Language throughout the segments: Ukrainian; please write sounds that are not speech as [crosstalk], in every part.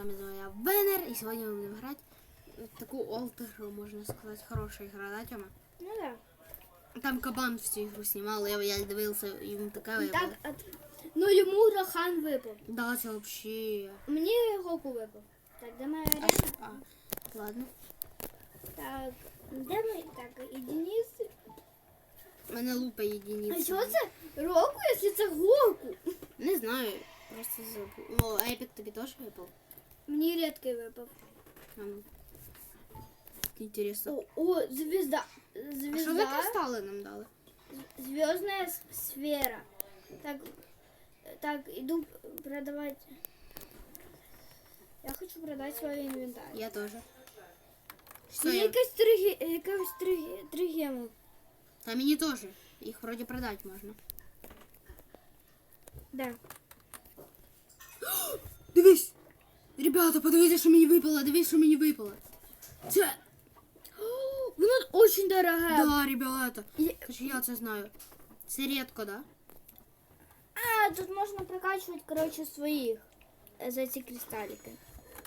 вами знову я Венер, і сьогодні ми будемо грати в таку олд-ігру, можна сказати, хороша ігра, да, Тьома? Ну да. Там кабан всю ігру знімав, я, я дивився, і він така Так, випала. от... ну йому Рахан випав. Да, це вообще. Мені Гоку випав. Так, де моя А, арена? що- а, ладно. Так, де ми? Так, і Денис. Мене лупа єдиниця. А що це? Року, якщо це Гоку? Не знаю, просто забув. О, Епік тобі теж випав? Мені рідкий випав. А, ну. Інтересно. О, о звезда. А що ви Звезда. кристали нам дали? Звездная с- сфера. Так, так, иду продавать. Я хочу продать свой инвентарь. Я теж. Що Це я? якась три, якась три, три геми. Та мені теж. Їх вроді продати можна. Да. [gasps] Дивись! Ребята, подивіться, що мені випало, дивись, що мені випало. Це. О, Воно очень дорога. Да, ребята. І- Хоч я це знаю. Це рідко, да? А, тут можна прокачувати, коротше, своїх е, за ці кристалики.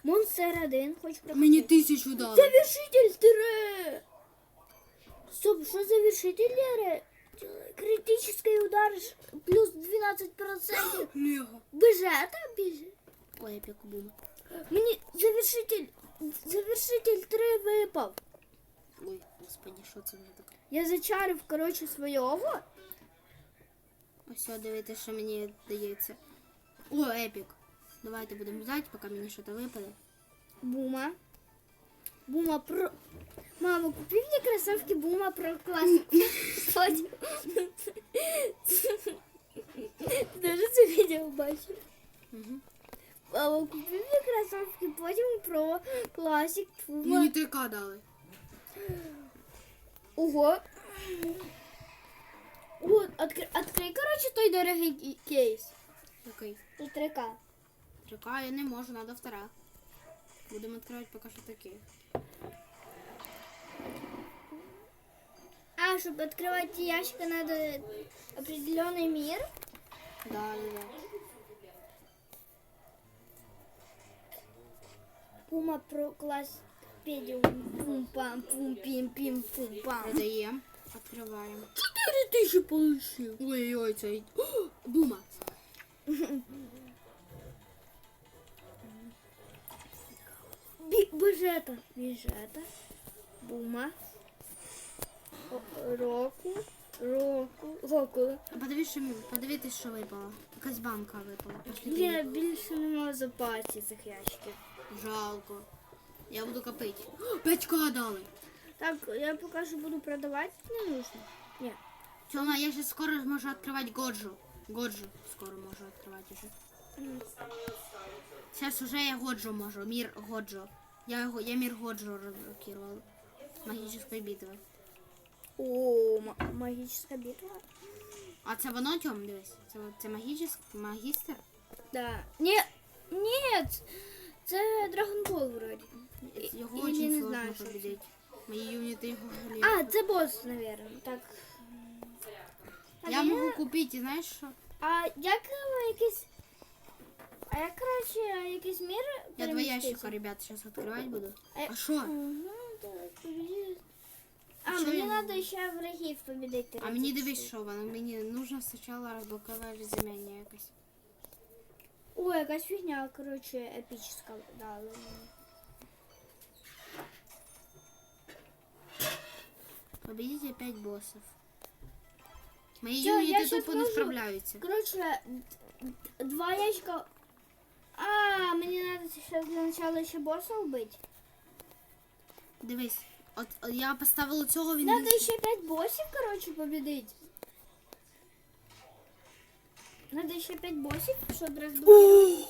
Монстр один, хочу прокачати. Мені тисячу дали. Завершитель тире! Стоп, що завершитель тире? Критический удар ж- плюс 12%. [gasps] Лего. Бежета біже. Ой, я піку буду. Мені завершитель, завершитель 3 випав. Ой, господи, що це вже таке? Я зачарив, коротше, свого. Ось все, дивіться, що мені дається. О, епік. Давайте будемо ждати, поки мені щось випаде. Бума. Бума про... Мама, купи мне кроссовки Бума про классик. Потім. Ти Даже це відео бачив. Угу. Мама, купи мне кроссовки, потім про классик Бума. Мені 3К дали. Ого. Вот, открой, открой, короче, той дорогий ке- кейс. Який? Тут 3К. 3К я не можу, надо втора. Будемо відкривати поки що такі. А, чтобы открывать эти ящики, надо определенный мир. Да, да, Пума про класс педиум. Пум пам пум пим пим пум пам. Продаємо. Відкриваємо. Четыре тысячи получил. Ой-ой, це. [gasps] О, Бума. Би- Бежета. Бежета. Бума. О- Року. Року. Року. Подивись, що подивитись, що випало. Якась банка випала. Пошли. Я більше не можу запасти цих ящиків. Жалко. Я буду копити. О, 5К дали. Так, я поки що буду продавати, не нужно. Ні. Тьома, я ще скоро зможу відкривати Годжу. Годжу скоро можу відкривати вже. Зараз уже я Годжу можу. Мір Годжу. Я, я мір Годжу розблокувала. Магічної битви. О, ма- магічна битва. А це воно, Тьом, дивись. Це, це магічний магістр? Да. Ні, ні, це Ball вроді. Його Или дуже не сложно знаю, победити. Мої юніти його А, це босс, наверное. Так. Так, Я можу купити, знаєш що? А як е, якийсь. А як, коротше, якийсь мір. Я два ящика, ребят, зараз відкривати буду. Е, А що? Мгм, так, победить. А, Що мені я- треба ще врагів победити. А мені дивись, що воно. Мені нужно спочатку розблокувати земельні якось. Ой, якась фігня, коротше, епічна дала мені. Победите 5 боссов. Мої Всё, я юніти щас тупо не можу. справляються. Коротше, д- д- два ящика. А, мені треба ще для начала ще босса вбити. Дивись, от от я поставила цього, він. Надо ще п'ять боссів, коротше, победить. Надо ще п'ять боссів, щоб розбити.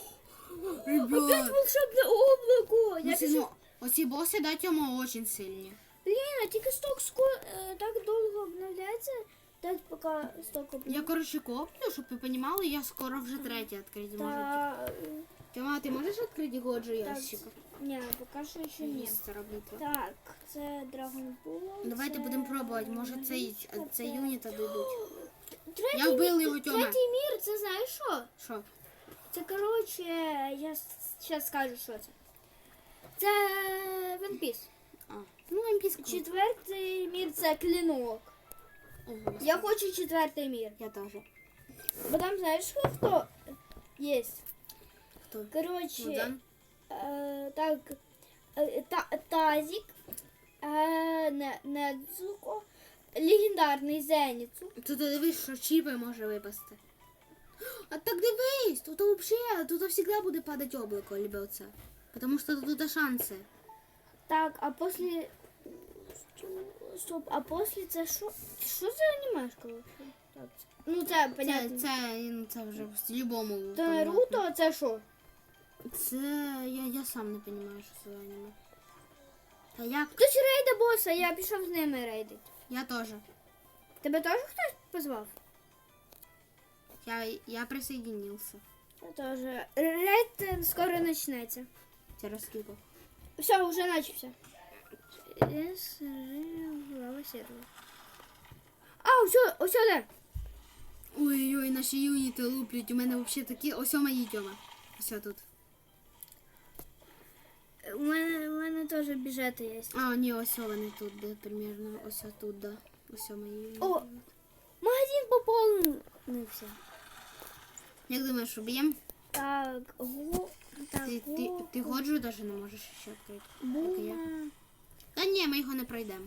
Опять волшебне облако! Я пишу, ну, оці боси дать йому очень сильні. блін, а тільки сток ско... е, так довго обновляється. Дать поки сток обновляється. Я, коротше, коплю, щоб ви розуміли, я скоро вже третій відкрити можу. Та... Тьома, ти можеш відкрити годжу Так, ящика? Ні, поки що ще ні. Містера битва. Так, це Dragon Ball. Давайте це... будемо пробувати, може цей, цей юніт дадуть. Третій, Я вбив мі- його, Тьома. Третій мір, це знаєш що? Що? Це коротше, я зараз скажу, що це. Це One Piece. А, ну, олімпійську. Четвертий мір це клінок. Ого, Я хочу четвертий мір. я теж. Бо там знаєш, хто є? Хто? Коротше, Мудзан? Е, так, е, та, Тазік, е, не, Недзуко, легендарний Зеніцу. Тут дивись, що чіпи може випасти. А так дивись, тут взагалі, тут завжди буде падати облако, либо оце. Тому що тут шанси. Так, а после... Стоп, а после це що? Що за анімешка вообще? Так, це- Ну це, Це, понятно. ну, це вже в любому. Це. Наруто, а це що? Це я, я сам не розумію, що це аніме. Та як? Хтось рейда боса, я пішов з ними рейдити. Я теж. Тебе теж хтось позвав? Я, я присоединился. Я теж. Рейд е, скоро почнеться. Через скільки? Все, вже начався. С, глава сервера. А, все, ось де. Ой-ой, наші юніти луплять. У мене взагалі такі. Ось мої Тьома. Ось тут. У мене, у мене теж бюджети є. А, ні, ось вони тут, де примерно. Ось тут, да. Ось мої. О! Магазин поповнився. Як думаєш, уб'єм? Так, го, так, Ти, ти, го, ти годжу навіть не можеш ще відкрити. як і я. бума, Та ні, ми його не пройдемо.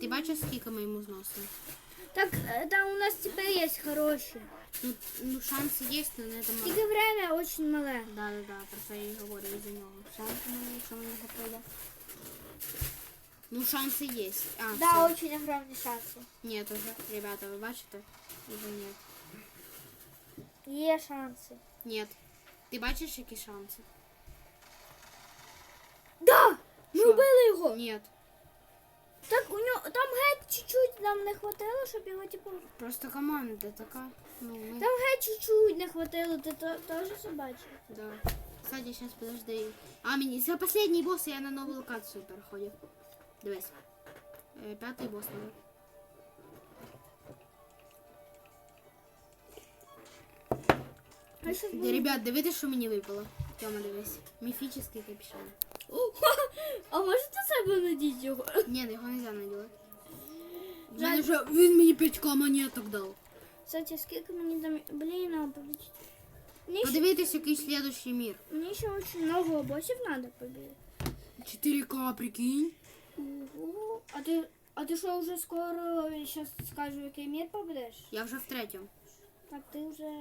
Ти бачиш, скільки ми йому зносимо? Так, е, там у нас тепер є хороші. Ну, ну шанси є, але не там. Тільки время очень мале. Да, да, да, про це я і говорю із-за нього. Шанси, ну, якщо ми його пройдемо. Ну, шанси є. А, Да, все. очень огромні шанси. Нет уже, ребята, вы бачите? Уже нет. Є шанси. Нет. Ти бачиш, які шанси? Да! Ми Що? вбили його. Нет. Так у нього там геть чуть-чуть нам не хватило, щоб його типу. Просто команда така. Ну, ми... Там геть чуть-чуть не хватило, ти то, теж це бачив. Да. Кстати, сейчас подожди. А, мені це останній босс, я на нову локацію переходив. Дивись. Е, П'ятий босс, наверное. А що Де, ребят, дивіться, що мені випало. Тьома, дивись. Міфічний капюшон. А можете себе надіть його? Ні, його не можна наділати. Жаль. Він, вже, він мені 5 монеток дав. Кстати, скільки мені там. Блін, а побачити. Мені ще, Подивитись, який следующий мир. мені ще очень много босів треба побити. 4К, прикинь. Ого. А ти. А ти що вже скоро зараз скажу, який мір попадеш? Я вже в третьому. Так ти вже.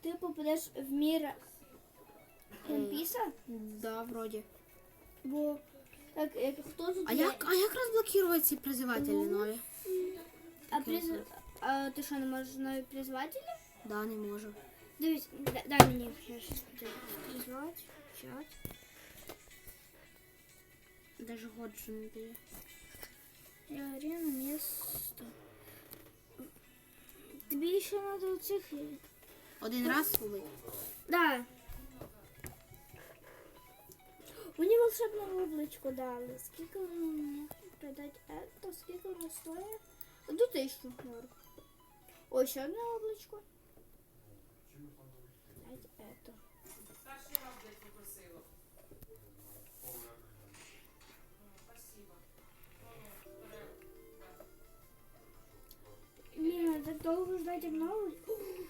Ти попадеш в мір Піса? Да, вроде. Бо так, як хто тут А є? як, а як розблокувати ці призивателі нові? А, приз... а ти що не можеш нові призвателі? Да, не можу. Дивись, д- дай мені щось призвати. Чат. Даже год же не дає. Арена місто. Тобі ще треба цих. Один раз убить. Да. Мені волшебне облачко дали. Скільки мені продати это? Скільки воно стоїть? До тисячу норм. Ось ще одне облачко. Дайте довго ждать обнову.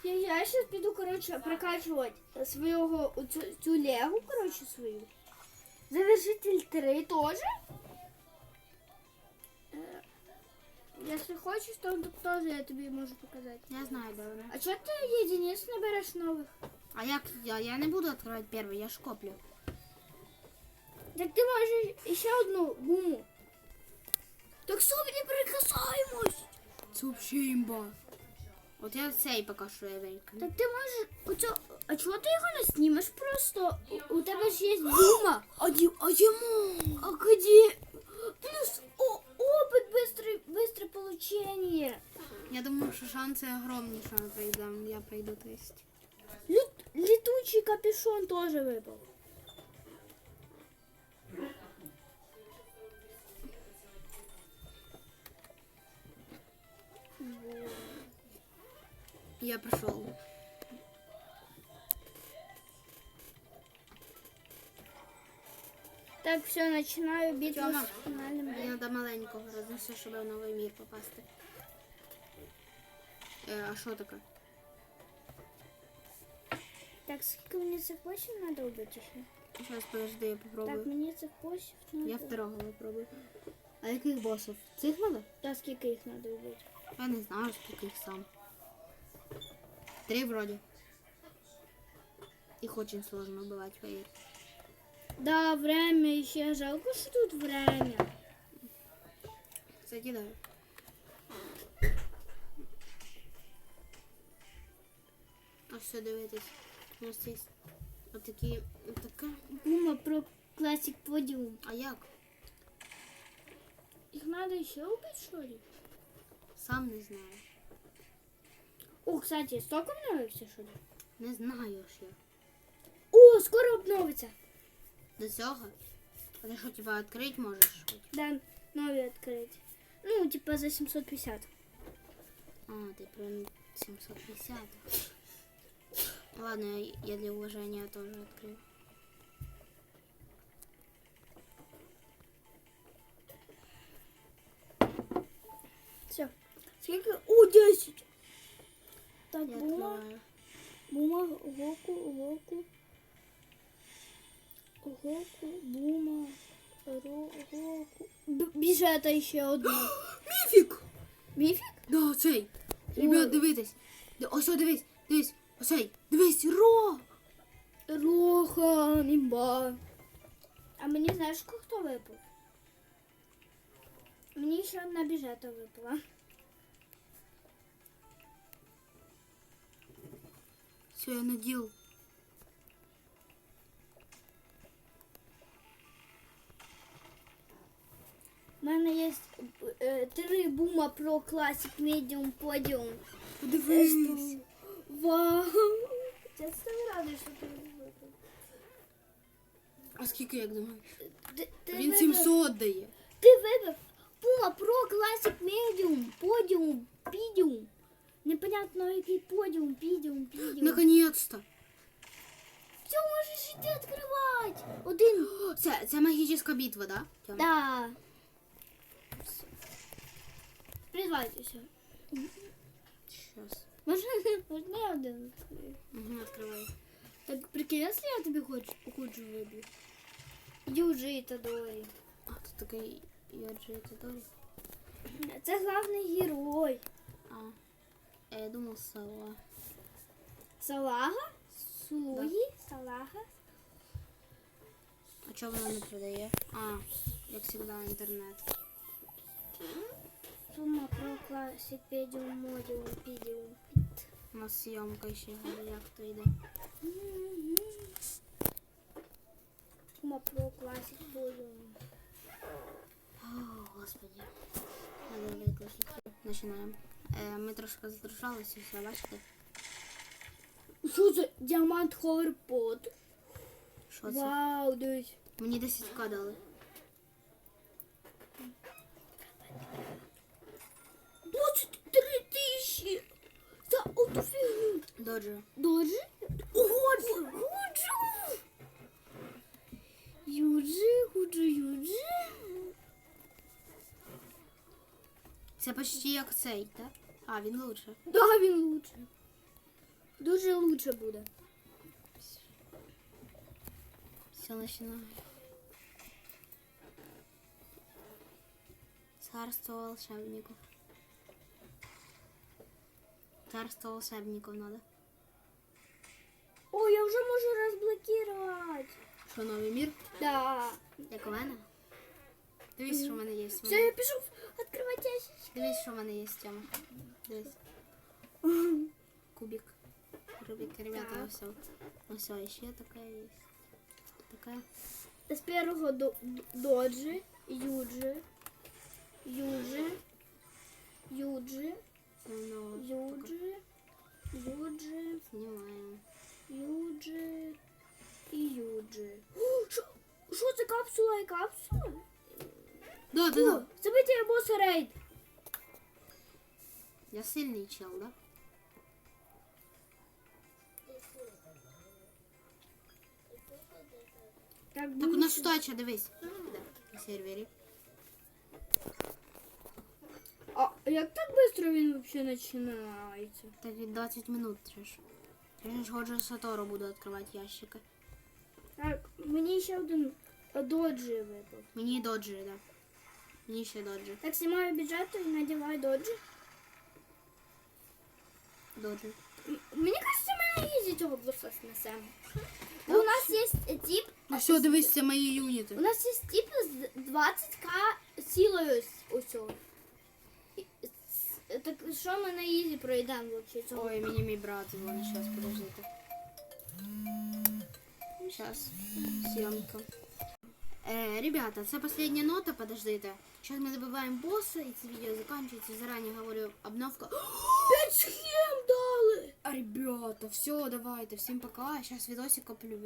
Я, я сейчас піду, короче, прокачувати свого цю, цю легу, короче, свою. Завершитель 3 тоже. Е, Если хочешь, то тут тоже я тобі можу показати. Я знаю, де. А чого ти єдиниць не береш нових? А як я? Я не буду відкривати перший, я ж коплю. Так ти можеш ще одну гуму. Так що не прикасаємось? Це взагалі імба. От я цей поки що я великий. Так ти можеш. Оцю... А чого ти його не знімеш просто? У тебе ж є гума. А, ді- а йому? А где? Плюс о, опыт быстрый, быстрое получение. Я думаю, що шанси огромні, що ми пройдемо. Я пройду, то есть. Лют, летучий капюшон тоже выпал. Я пройшов. Так, все, починаю битву Тьома, з фінальним. Мені треба маленького рознести, щоб в новий мір попасти. Е, а що таке? Так, скільки мені цих восів треба вбити ще? Зараз подожди, я Так, попробую. мені цих восів треба. Я второго випробую. А яких босів? Цих надо? Та скільки їх треба вбити? Я не знаю, скільки їх сам. Три вроде. Их очень сложно убивать, поверь. Да, время ще жалко, що тут время. Да. А все, дивитись. У нас є отакі, така. Бума про класик подіум. А як? Їх треба ще вбити, що ли? Сам не знаю. О, кстати, сток обновився, що ли? Не знаю ж. О, скоро обновиться. До цього? А ти що, типа, відкрити можеш? хоч? Да, нові відкрити. Ну, типа за 750. А, ты прям 750. Ладно, я, я для уважения тоже открою. Все. Скільки? О, 10. Так, Я бума, открываю. бума, гоку, гоку. Гоку, бума, ро, гоку. Б- Біжета ще одна. [gasps] Міфік! Міфік? Да, оцей. Ой. Ребят, дивитесь. Д- Ось, о, дивись, дивись. Оцей. Дивись, Ро! Роха, імба. А мені знаєш, хто випав? Мені ще одна біжета випала. Все, я надел. У мене є е, три бума про класик медіум подіум. Подивись. Вау! Я з тобі радий, що ти випав. А скільки, як думаєш? Ти, ти Він вибрав- 700 дає. Ти вибрав Пума Про Класик Медіум, Подіум, Підіум. Непонятно, який подіум, підіум, підіум. Наконец-то. Все, можеш іти відкривати. Один. [gasps] Це, це магічна битва, да? Тьом? Да. Призвайтеся. Щас. Можна, можна я один відкрию? Угу, відкривай. Так прикинь, якщо я тобі хочу, хочу виб'ю. Юджи та Дорі. А, тут такий Йоджи Тадорі. Це головний герой. А. А я думал сова. Салага? Суї? Салага? А чого вона не продає? А, як завжди, інтернет. Сума про класик, педіум, модіум, підіум, під. У нас зйомка ще як то йде. Сума про класик, подіум. О, господи. Починаємо. Е, ми трошки задружалися, все, бачите? Що це? Діамант ховерпот. Що це? Вау, дивись. Мені 10к дали. Доджо. Доджі? Годжі! Годжі! Юджи, худжи, юджи. Це почти як цей, так? А, він лучше. Да, він лучше. Дуже лучше буде. Все, починаю. Царство волшебников. Царство волшебников надо. О, я вже можу розблокувати. Що, новий мір? Да. Як у мене? Дивись, що в мене є. Все, я пішов відкривати ящички. Дивись, що в мене є, Тьома. Дивись. Кубик. Рубик, ребята, Так. все. Все, ще така є. Така. З першого до, доджі, юджі, юджі, юджі, Знову юджі, юджі, знімаємо. юджі і юджі. О, Що що це капсула і капсула? Да, да, О, да. забиття боса рейд. Я сильний чел, да? Так, Так, у нас більше. втача, дивись. На сервері. А як так швидко він взагалі починається? Так від 20 минут треш. Я ж ходжу Сатору буду відкривати ящики. Так, мені ще один доджі випав. Мені доджі, да. Мені ще доджі. Так, знімаю бюджет і надіваю доджі. Доджі. Мені кажется, на ізі цього блоса снесемо. Бо у нас є тип. Ну все, дивись, мої юніти. У нас є тип з 20к силою усього. І- с- Так що ми на ізі пройдемо вообще цього? Ой, мені мій брат дзвонить, зараз подождите. Сейчас, съемка. Э, ребята, це последня нота, подождите. Сейчас мы добиваем босса, и это видео заканчивается. Заранее говорю, обновка. [gasps] П'ять схем дали! А, ребята, все, давайте, всем пока. Сейчас видосик коплю,